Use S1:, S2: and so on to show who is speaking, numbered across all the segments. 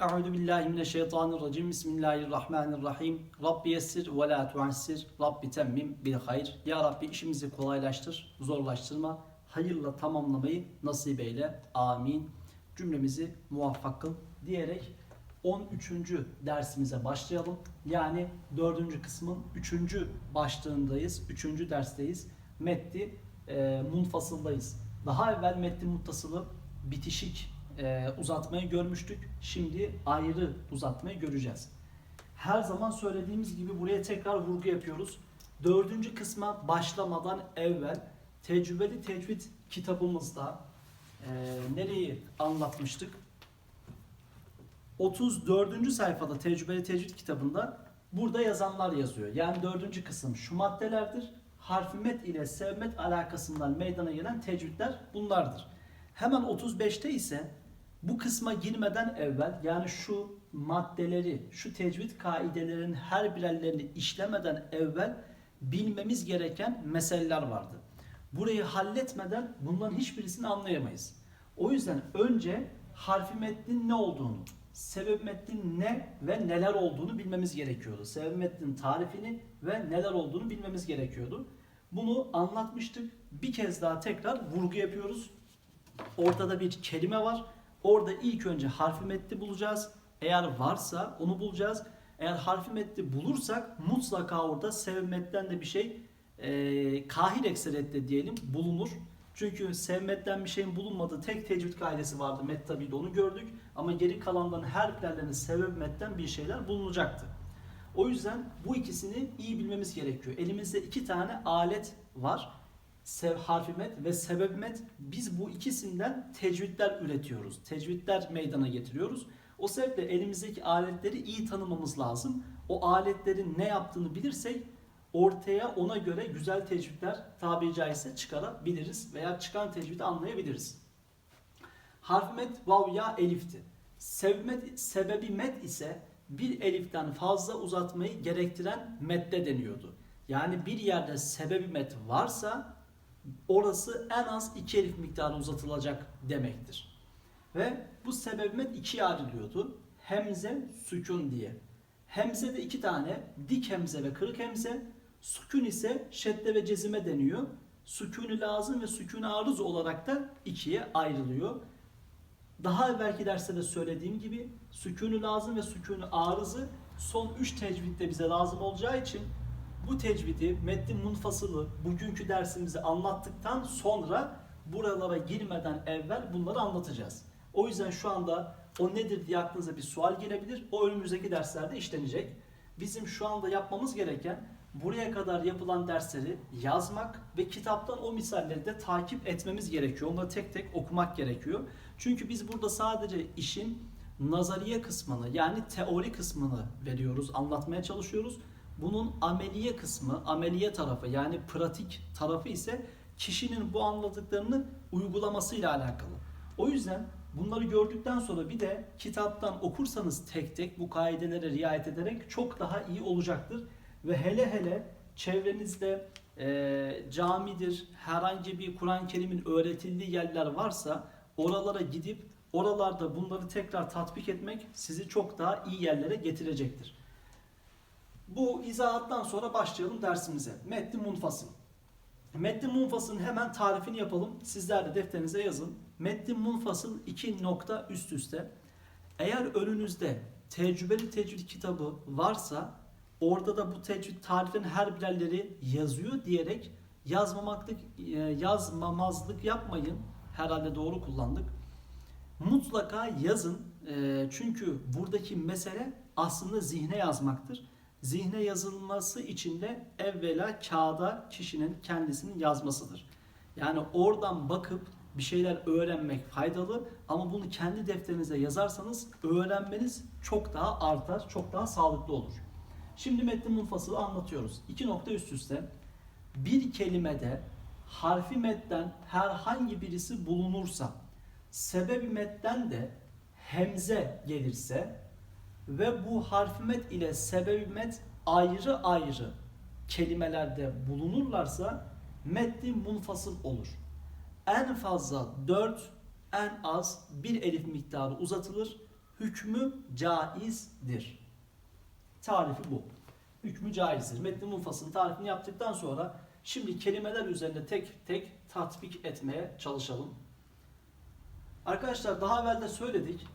S1: Euzu billahi mineşşeytanirracim. Bismillahirrahmanirrahim. Rabbi yessir ve la tuassir. Rabbi temmim bil hayr. Ya Rabbi işimizi kolaylaştır, zorlaştırma. Hayırla tamamlamayı nasip eyle. Amin. Cümlemizi muvaffak kıl diyerek 13. dersimize başlayalım. Yani 4. kısmın 3. başlığındayız. 3. dersteyiz. Metti e, munfasıldayız. Daha evvel metni muttasılı bitişik e, uzatmayı görmüştük. Şimdi ayrı uzatmayı göreceğiz. Her zaman söylediğimiz gibi buraya tekrar vurgu yapıyoruz. Dördüncü kısma başlamadan evvel tecrübeli tecvid kitabımızda e, nereyi anlatmıştık? 34. sayfada tecrübeli tecvid kitabında burada yazanlar yazıyor. Yani dördüncü kısım şu maddelerdir. Harfi met ile sevmet alakasından meydana gelen tecvidler bunlardır. Hemen 35'te ise bu kısma girmeden evvel yani şu maddeleri, şu tecvid kaidelerinin her birerlerini işlemeden evvel bilmemiz gereken meseleler vardı. Burayı halletmeden bunların hiçbirisini anlayamayız. O yüzden önce harfi metnin ne olduğunu, sebep metnin ne ve neler olduğunu bilmemiz gerekiyordu. Sebep metnin tarifini ve neler olduğunu bilmemiz gerekiyordu. Bunu anlatmıştık. Bir kez daha tekrar vurgu yapıyoruz. Ortada bir kelime var. Orada ilk önce harfi metni bulacağız. Eğer varsa onu bulacağız. Eğer harfi metni bulursak mutlaka orada sevmetten de bir şey e, kahir ekserette diyelim bulunur. Çünkü sevmetten bir şeyin bulunmadığı tek tecvid kaidesi vardı. Met tabi onu gördük. Ama geri kalanların her birlerinin sebebmetten bir şeyler bulunacaktı. O yüzden bu ikisini iyi bilmemiz gerekiyor. Elimizde iki tane alet var. Sev harfi ve sebep. Biz bu ikisinden tecvidler üretiyoruz. Tecvidler meydana getiriyoruz. O sebeple elimizdeki aletleri iyi tanımamız lazım. O aletlerin ne yaptığını bilirsek ortaya ona göre güzel tecvidler tabiri caizse çıkarabiliriz veya çıkan tecvidi anlayabiliriz. Harf met vav ya elifti. Sevmet, sebebi met ise bir eliften fazla uzatmayı gerektiren medde deniyordu. Yani bir yerde sebebi met varsa orası en az iki elif miktarı uzatılacak demektir. Ve bu sebebi met ikiye ayrılıyordu. Hemze, sükun diye. Hemze de iki tane dik hemze ve kırık hemze. Sükun ise şedde ve cezime deniyor. Sükûnü lazım ve sükûnü arız olarak da ikiye ayrılıyor. Daha evvelki derste de söylediğim gibi sükûnü lazım ve sükûnü arızı son 3 tecvidde bize lazım olacağı için bu tecvidi metnin munfasılı bugünkü dersimizi anlattıktan sonra buralara girmeden evvel bunları anlatacağız. O yüzden şu anda o nedir diye aklınıza bir sual gelebilir. O önümüzdeki derslerde işlenecek. Bizim şu anda yapmamız gereken buraya kadar yapılan dersleri yazmak ve kitaptan o misalleri de takip etmemiz gerekiyor. Onları tek tek okumak gerekiyor. Çünkü biz burada sadece işin nazariye kısmını yani teori kısmını veriyoruz, anlatmaya çalışıyoruz. Bunun ameliye kısmı, ameliye tarafı yani pratik tarafı ise kişinin bu anladıklarını uygulamasıyla alakalı. O yüzden bunları gördükten sonra bir de kitaptan okursanız tek tek bu kaidelere riayet ederek çok daha iyi olacaktır. Ve hele hele çevrenizde e, camidir, herhangi bir Kur'an-ı Kerim'in öğretildiği yerler varsa oralara gidip oralarda bunları tekrar tatbik etmek sizi çok daha iyi yerlere getirecektir. Bu izahattan sonra başlayalım dersimize. Metni munfasıl. Metni munfasılın hemen tarifini yapalım. Sizler de defterinize yazın. Metni munfasıl iki nokta üst üste. Eğer önünüzde tecrübeli tecvid kitabı varsa orada da bu tecvid tarifin her birerleri yazıyor diyerek yazmamaklık e, yazmamazlık yapmayın. Herhalde doğru kullandık. Mutlaka yazın. E, çünkü buradaki mesele aslında zihne yazmaktır. Zihne yazılması için de evvela kağıda kişinin kendisinin yazmasıdır. Yani oradan bakıp bir şeyler öğrenmek faydalı ama bunu kendi defterinize yazarsanız öğrenmeniz çok daha artar, çok daha sağlıklı olur. Şimdi metnin munfasılı anlatıyoruz. İki nokta üst üste. Bir kelimede harfi metten herhangi birisi bulunursa, sebebi metten de hemze gelirse ve bu harfi met ile sebebi ayrı ayrı kelimelerde bulunurlarsa metni munfasıl olur. En fazla 4, en az bir elif miktarı uzatılır hükmü caizdir. Tarifi bu. Hükmü caizdir. Metni munfasılın tarifini yaptıktan sonra şimdi kelimeler üzerinde tek tek tatbik etmeye çalışalım. Arkadaşlar daha evvel de söyledik.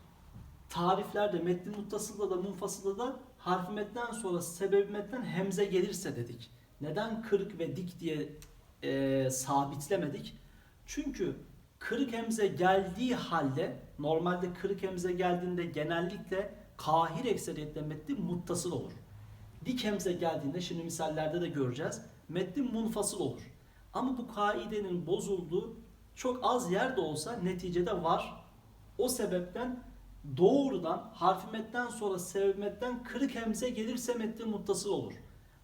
S1: Tariflerde metnin muttasılda da munfasılda da harfi metten sonra sebebi metten hemze gelirse dedik. Neden kırık ve dik diye e, sabitlemedik? Çünkü kırık hemze geldiği halde normalde kırık hemze geldiğinde genellikle kahir ekseriyetle metni muttasıl olur. Dik hemze geldiğinde şimdi misallerde de göreceğiz. Metnin munfasıl olur. Ama bu kaidenin bozulduğu çok az yer de olsa neticede var. O sebepten doğrudan harfi metten sonra sebep metten kırık hemze gelirse metnin muttasıl olur.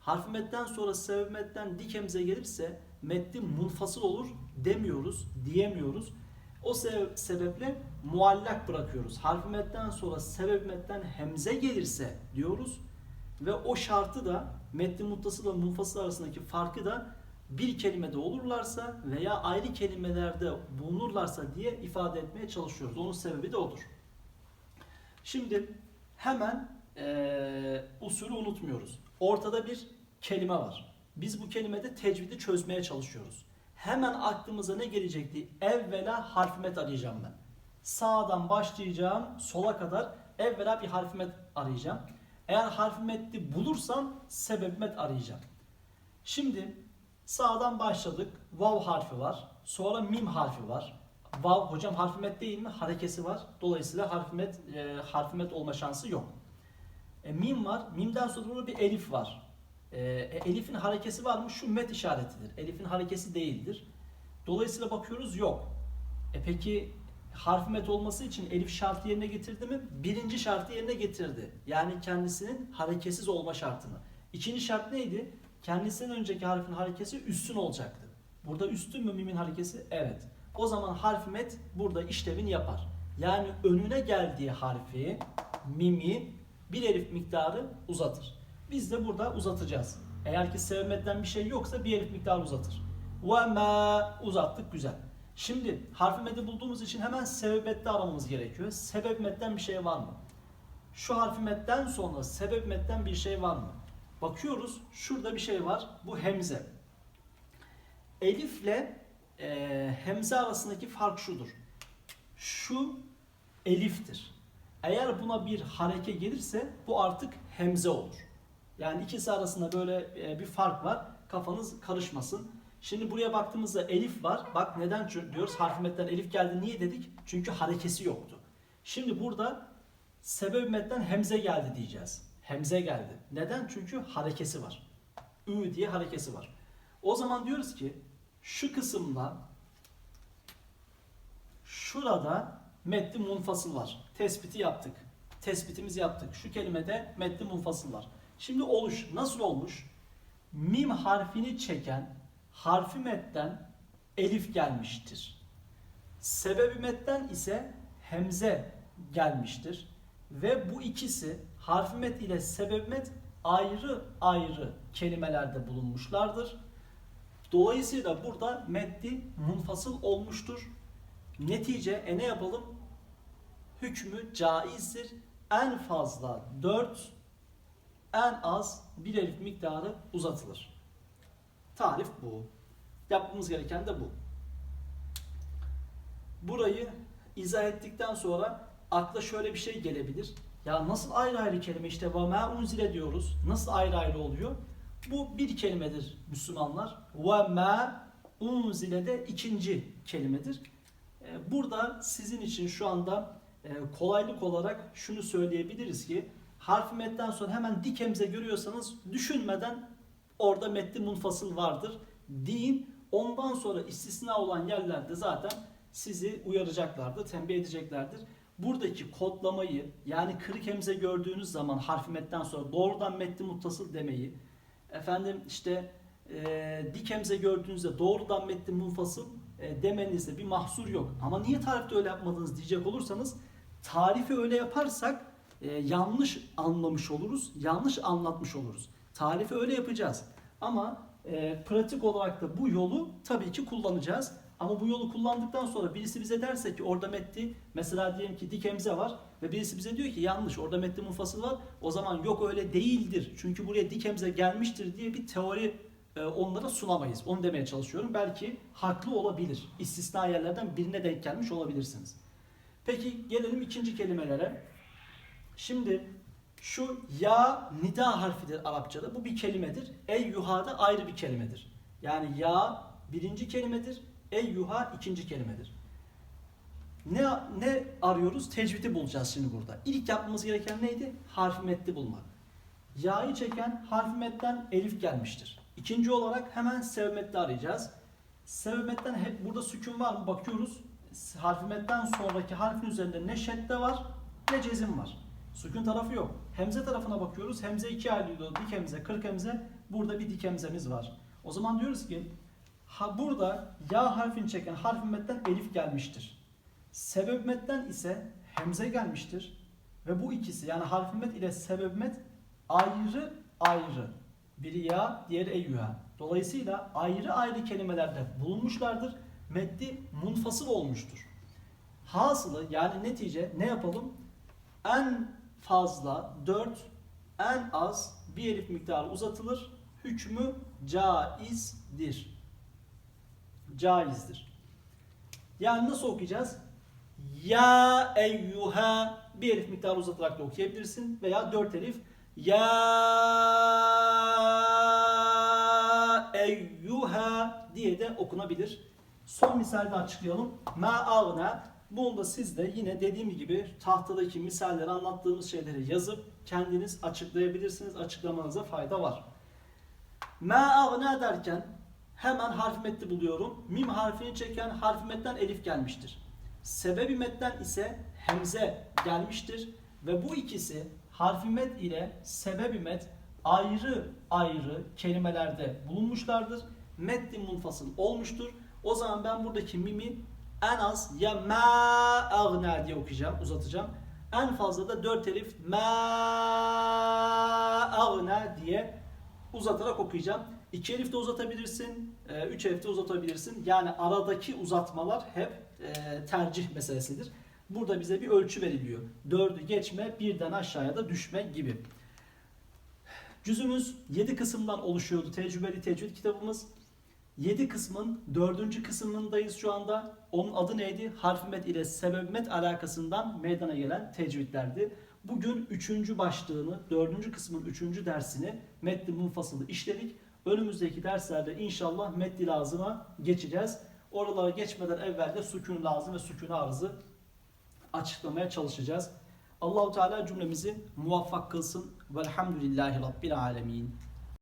S1: Harfi metten sonra sebep metten dik hemze gelirse metnin munfasıl olur demiyoruz, diyemiyoruz. O se- sebeple muallak bırakıyoruz. Harfi metten sonra sebep metten hemze gelirse diyoruz ve o şartı da metni muttasıl ve munfasıl arasındaki farkı da bir kelimede olurlarsa veya ayrı kelimelerde bulunurlarsa diye ifade etmeye çalışıyoruz. Onun sebebi de odur. Şimdi hemen eee usulü unutmuyoruz. Ortada bir kelime var. Biz bu kelimede tecvidi çözmeye çalışıyoruz. Hemen aklımıza ne gelecekti? Evvela harfimet arayacağım ben. Sağdan başlayacağım sola kadar evvela bir harfimet arayacağım. Eğer harfimetli bulursam sebebmet arayacağım. Şimdi sağdan başladık. Vav harfi var. Sonra mim harfi var. Vav hocam harfimet değil mi? Harekesi var. Dolayısıyla harfimet e, harfimet olma şansı yok. E, mim var. Mimden sonra bir elif var. E, e, elifin harekesi var mı? Şu met işaretidir. Elifin harekesi değildir. Dolayısıyla bakıyoruz yok. E peki harf met olması için elif şartı yerine getirdi mi? Birinci şartı yerine getirdi. Yani kendisinin hareketsiz olma şartını. İkinci şart neydi? Kendisinden önceki harfin harekesi üstün olacaktı. Burada üstün mü mimin harekesi? Evet. O zaman harf met burada işlevini yapar. Yani önüne geldiği harfi, mimi bir elif miktarı uzatır. Biz de burada uzatacağız. Eğer ki sevmeden bir şey yoksa bir elif miktarı uzatır. Ve ma uzattık güzel. Şimdi harfi medi bulduğumuz için hemen sebep metni aramamız gerekiyor. Sebep metten bir şey var mı? Şu harfi metten sonra sebep metten bir şey var mı? Bakıyoruz şurada bir şey var. Bu hemze. Elifle e, hemze arasındaki fark şudur. Şu eliftir. Eğer buna bir hareke gelirse bu artık hemze olur. Yani ikisi arasında böyle e, bir fark var. Kafanız karışmasın. Şimdi buraya baktığımızda elif var. Bak neden diyoruz? Harfi metten elif geldi. Niye dedik? Çünkü harekesi yoktu. Şimdi burada sebep metten hemze geldi diyeceğiz. Hemze geldi. Neden? Çünkü harekesi var. Ü diye harekesi var. O zaman diyoruz ki şu kısımda şurada metni munfasıl var. Tespiti yaptık. Tespitimizi yaptık. Şu kelimede metni munfasıl var. Şimdi oluş nasıl olmuş? Mim harfini çeken harfi metten elif gelmiştir. Sebebi metten ise hemze gelmiştir. Ve bu ikisi harfi met ile sebep met ayrı ayrı kelimelerde bulunmuşlardır. Dolayısıyla burada metni munfasıl olmuştur. Netice e ne yapalım? Hükmü caizdir. En fazla 4, en az bir elif miktarı uzatılır. Tarif bu. Yapmamız gereken de bu. Burayı izah ettikten sonra akla şöyle bir şey gelebilir. Ya nasıl ayrı ayrı kelime işte ve ma unzile diyoruz. Nasıl ayrı ayrı oluyor? Bu bir kelimedir Müslümanlar. Ve ma unzile de ikinci kelimedir. Ee, Burada sizin için şu anda e, kolaylık olarak şunu söyleyebiliriz ki harfi metten sonra hemen dik hemze görüyorsanız düşünmeden orada metni munfasıl vardır deyin. Ondan sonra istisna olan yerlerde zaten sizi uyaracaklardır, tembih edeceklerdir. Buradaki kodlamayı yani kırık hemze gördüğünüz zaman harfi metten sonra doğrudan metni muttasıl demeyi efendim işte e, dik hemze gördüğünüzde doğrudan metni munfasıl e, demenizde bir mahsur yok. Ama niye tarifte öyle yapmadınız diyecek olursanız tarifi öyle yaparsak e, yanlış anlamış oluruz, yanlış anlatmış oluruz. Tarifi öyle yapacağız. Ama e, pratik olarak da bu yolu tabii ki kullanacağız. Ama bu yolu kullandıktan sonra birisi bize derse ki orada metni mesela diyelim ki dik hemze var ve birisi bize diyor ki yanlış orada metni munfasıl var. O zaman yok öyle değildir. Çünkü buraya dik hemze gelmiştir diye bir teori e, onlara sunamayız. Onu demeye çalışıyorum. Belki haklı olabilir. İstisna yerlerden birine denk gelmiş olabilirsiniz. Peki gelelim ikinci kelimelere. Şimdi şu ya nida harfidir Arapçada. Bu bir kelimedir. Ey yuhada ayrı bir kelimedir. Yani ya birinci kelimedir. Ey yuha ikinci kelimedir. Ne ne arıyoruz? Tecvidi bulacağız şimdi burada. İlk yapmamız gereken neydi? Harf metni bulmak. Ya'yı çeken harf metten elif gelmiştir. İkinci olarak hemen sevmetli arayacağız. Sevmetten hep burada sükun var mı? Bakıyoruz. Harf metten sonraki harfin üzerinde ne şedde var ne cezim var. Sükun tarafı yok. Hemze tarafına bakıyoruz. Hemze iki ayrılıyor. Dik hemze, kırk hemze. Burada bir dik hemzemiz var. O zaman diyoruz ki ha burada ya harfini çeken harf metten elif gelmiştir. Sebep metten ise hemze gelmiştir. Ve bu ikisi yani harf met ile sebep met ayrı ayrı. Biri ya, diğeri eyyuha. Dolayısıyla ayrı ayrı kelimelerde bulunmuşlardır. Metni munfasıl olmuştur. Hasılı yani netice ne yapalım? En fazla 4, en az bir elif miktarı uzatılır. Hükmü caizdir. Caizdir. Yani nasıl okuyacağız? Ya eyyuha bir elif miktarı uzatarak da okuyabilirsin veya dört elif ya eyyuha diye de okunabilir. Son misalde açıklayalım. Ma ağna. Bunu da siz de yine dediğim gibi tahtadaki misalleri anlattığımız şeyleri yazıp kendiniz açıklayabilirsiniz. Açıklamanıza fayda var. Ma ağna derken hemen harf metni buluyorum. Mim harfini çeken harf metten elif gelmiştir. Sebebi metten ise hemze gelmiştir. Ve bu ikisi harfi met ile sebebi met ayrı ayrı kelimelerde bulunmuşlardır. Metni munfasıl olmuştur. O zaman ben buradaki mimi en az ya ma agna diye okuyacağım, uzatacağım. En fazla da dört elif ma agna diye uzatarak okuyacağım. İki elif de uzatabilirsin, e, üç elif de uzatabilirsin. Yani aradaki uzatmalar hep e, tercih meselesidir. Burada bize bir ölçü veriliyor. Dördü geçme, birden aşağıya da düşme gibi. Cüzümüz 7 kısımdan oluşuyordu. Tecrübeli tecvid kitabımız. 7 kısmın 4. kısmındayız şu anda. Onun adı neydi? Harf met ile sebep met alakasından meydana gelen tecvidlerdi. Bugün 3. başlığını, 4. kısmın 3. dersini metni munfasılı işledik. Önümüzdeki derslerde inşallah metni lazıma geçeceğiz. Oralara geçmeden evvel de sükun lazım ve sükun arızı açıklamaya çalışacağız. Allahu Teala cümlemizi muvaffak kılsın. Velhamdülillahi Rabbil Alemin.